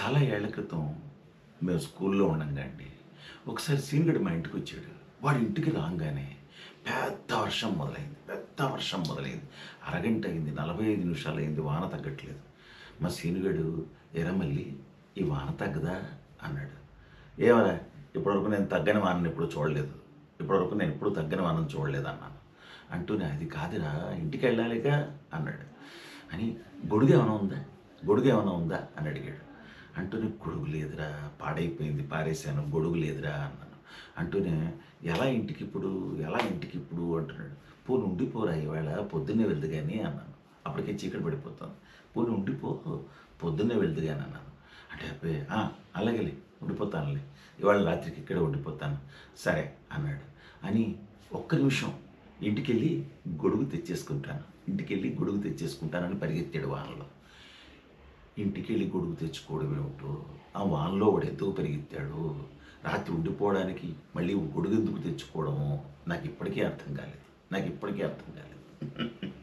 చాలా ఏళ్ళ క్రితం మేము స్కూల్లో ఉండంగా అండి. ఒకసారి సీనియర్ మా ఇంటికి వచ్చాడు. వాడి ఇంటికి రాగానే పెద్ద వర్షం మొదలైంది పెద్ద వర్షం మొదలైంది. అరగంట అయింది నలభై ఐదు నిమిషాలు అయింది వాన తగ్గట్లేదు. మా సీనుగడు ఎరా మళ్ళీ ఈ వాన తగ్గదా? అన్నాడు. ఏమరా ఇప్పటివరకు నేను తగ్గని వానని ఎప్పుడు చూడలేదు. ఇప్పటివరకు నేను ఎప్పుడు తగ్గని వానని చూడలేదు అన్నాను. అంటూనే అది కాదురా ఇంటికి వెళ్ళాలిగా అన్నాడు. అని గొడుగు ఏమైనా ఉందా? గొడుగు ఏమైనా ఉందా? అని అడిగాడు. అంటూనే గొడుగు లేదురా పాడైపోయింది పారేశాను గొడుగు లేదురా అన్నాను. అంటూనే ఎలా ఇంటికి ఇప్పుడు ఎలా ఇంటికి ఇప్పుడు అంటున్నాడు. పోను ఉండిపోరా ఇవాళ పొద్దున్నే వెళ్దు కానీ అన్నాను. అప్పటికే చీకటి పడిపోతుంది. పోను ఉండిపో పొద్దున్నే వెళ్దు కానీ అన్నాను. అంటే అబ్బే అలాగేలే ఉండిపోతానులే. ఇవాళ రాత్రికి ఇక్కడే ఉండిపోతాను సరే అన్నాడు. అని ఒక్క నిమిషం ఇంటికెళ్ళి గొడుగు తెచ్చేసుకుంటాను. ఇంటికెళ్ళి గొడుగు తెచ్చేసుకుంటానని పరిగెత్తాడు ఇంటికి ఇంటికెళ్ళి గొడుగు తెచ్చుకోవడం ఏమిటో ఆ వానలో వాడు ఎందుకు పరిగెత్తాడు. రాత్రి ఉండిపోవడానికి మళ్ళీ గొడుగు ఎందుకు తెచ్చుకోవడమో నాకు ఇప్పటికీ అర్థం కాలేదు. నాకు ఇప్పటికీ అర్థం కాలేదు.